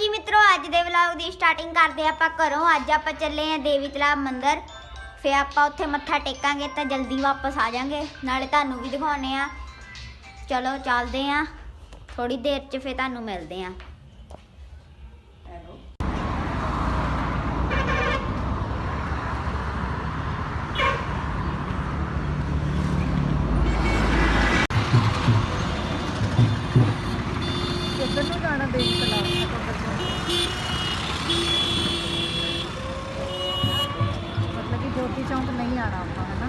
ਜੀ ਮਿੱਤਰੋ, ਅੱਜ ਦੇ ਵਲੌਗ ਦੀ ਸਟਾਰਟਿੰਗ ਕਰਦੇ ਆਪਾਂ ਘਰੋਂ। ਅੱਜ ਆਪਾਂ ਚੱਲੇ ਆਂ ਦੇਵੀ ਤਲਾਬ ਮੰਦਿਰ। ਫੇ ਆਪਾਂ ਉੱਥੇ ਮੱਥਾ ਟੇਕਾਂਗੇ ਤਾਂ ਜਲਦੀ ਵਾਪਸ ਆ ਜਾਾਂਗੇ। ਨਾਲੇ ਤੁਹਾਨੂੰ ਵੀ ਦਿਖਾਉਣੇ ਆ ਚਲੋ, ਚੱਲਦੇ ਆਂ ਥੋੜੀ ਦੇਰ ਚ ਫੇ ਤੁਹਾਨੂੰ ਮਿਲਦੇ ਆਂ ਕਿੱਧਰ ਨੂੰ ਜਾਣਾ ਦੇਵੀ ਤਲਾਬ ਮਤਲਬ ਕਿ ਜੋਤੀ ਚੌਂਕ ਨਹੀਂ ਆਣਾ ਆਪਾਂ ਹਨਾ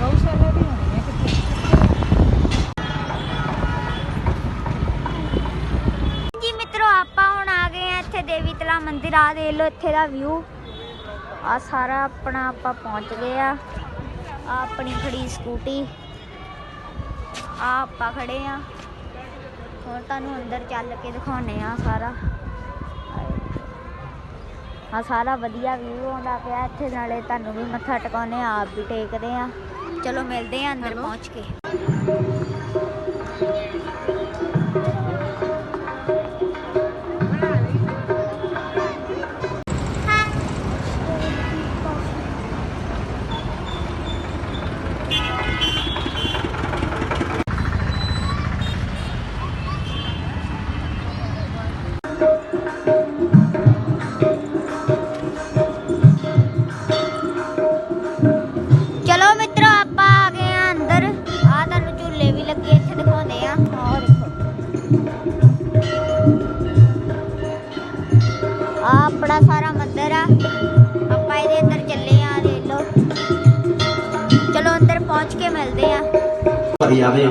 ਗਊਸ਼ਾਲਾ ਵੀ ਹੋਣੀ ਹੈ ਕਿਤੇ ਜੀ ਮਿੱਤਰੋ ਆਪਾਂ ਹੁਣ ਆ ਗਏ ਆ ਇੱਥੇ ਦੇਵੀ ਤਲਾਬ ਮੰਦਿਰ ਆ ਦੇਖ ਲਓ ਇੱਥੇ ਦਾ ਵਿਊ ਆ ਸਾਰਾ ਆਪਣਾ ਆਪਾਂ ਪਹੁੰਚ ਗਏ ਆ। ਆ ਆਪਣੀ ਖੜੀ ਸਕੂਟੀ ਆ ਆਪਾਂ ਖੜੇ ਆ। ਹੁਣ ਤੁਹਾਨੂੰ ਅੰਦਰ ਚੱਲ ਕੇ ਦਿਖਾਉਣੇ ਆ ਸਾਰਾ। ਆ ਸਾਰਾ ਵਧੀਆ ਵਿਊ ਆਉਂਦਾ ਪਿਆ ਇੱਥੇ ਨਾਲੇ ਤੁਹਾਨੂੰ ਵੀ ਮੱਥਾ ਟਿਕਾਉਣੇ ਆ ਆਪ ਵੀ ਟੇਕਦੇ ਆ। ਚਲੋ ਮਿਲਦੇ ਆ ਅੰਦਰ? ਪਹੁੰਚ ਕੇ। ਆਪਾਂ ਇਹਦੇ ਅੰਦਰ ਚੱਲੇ ਆ ਦੇਖ ਲਓ। ਚਲੋ ਅੰਦਰ ਪਹੁੰਚ ਕੇ ਮਿਲਦੇ ਆ। ਭਰੀ ਆਵੇ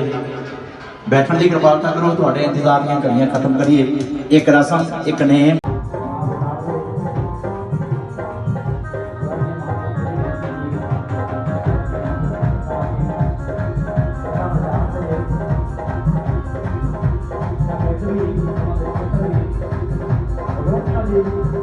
ਬੈਠਣ ਦੀ ਕਿਰਪਾਲਤਾ ਕਰੋ ਤੁਹਾਡੇ ਇੰਤਜ਼ਾਰ ਦੀਆਂ ਕੜੀਆਂ ਖਤਮ ਕਰੀਏ। ਇੱਕ ਰਸਮ ਇੱਕ ਨੇਮ। ਜੀ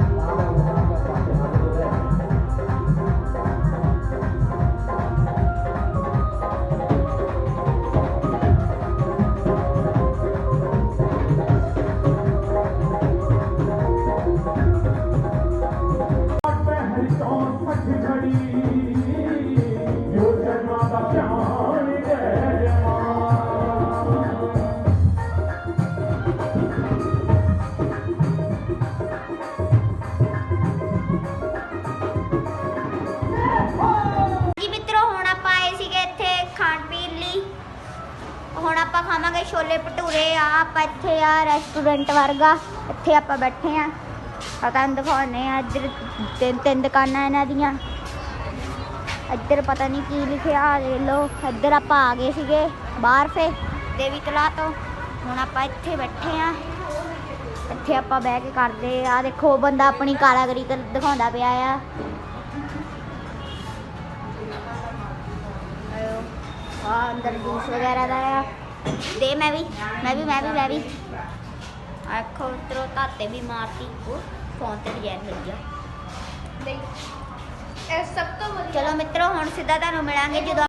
ਹੁਣ ਆਪਾਂ ਖਾਵਾਂਗੇ ਛੋਲੇ ਭਟੂਰੇ ਆ ਆਪਾਂ ਇੱਥੇ ਆ ਰੈਸਟੋਰੈਂਟ ਵਰਗਾ, ਇੱਥੇ ਆਪਾਂ ਬੈਠੇ ਆ। ਪਤਾ ਨਹੀਂ ਦਿਖਾਉਣੇ ਆ ਇੱਧਰ ਤਿੰਨ ਤਿੰਨ ਦੁਕਾਨਾਂ ਇਹਨਾਂ ਦੀਆਂ। ਇੱਧਰ ਪਤਾ ਨਹੀਂ ਕੀ ਲਿਖਿਆ ਆ ਦੇਖ ਲਓ। ਇੱਧਰ ਆਪਾਂ ਆ ਗਏ ਸੀਗੇ ਬਾਹਰ ਫੇ ਦੇਵੀ ਤਲਾ ਤੋਂ। ਹੁਣ ਆਪਾਂ ਇੱਥੇ ਬੈਠੇ ਆ। ਇੱਥੇ ਆਪਾਂ ਬਹਿ ਕੇ ਕਰਦੇ ਆ। ਦੇਖੋ ਬੰਦਾ ਆਪਣੀ ਕਾਰਾਗਰੀ ਕਰ ਦਿਖਾਉਂਦਾ ਪਿਆ ਆ। ਆ ਅੰਦਰ ਜੂਸ ਵਗੈਰਾ ਦਾ ਆ। ਦੇ ਮੈਂ ਵੀ ਮੈਂ ਵੀ ਮੈਂ ਵੀ ਮੈਂ ਵੀ। ਆਖੋ ਉਤਰੋ ਤਾਤੇ ਵੀ ਮਾਰਤੀ ਉਹ ਫੋਨ ਤੇ ਡਿਜ਼ਾਈਨ ਮਿਲ ਗਿਆ। ਇਹ ਸਭ ਤੋਂ ਵਧੀਆ ਚਲੋ ਮਿੱਤਰੋ ਹੁਣ ਸਿੱਧਾ ਤੁਹਾਨੂੰ ਮਿਲਾਂਗੇ ਜਦੋਂ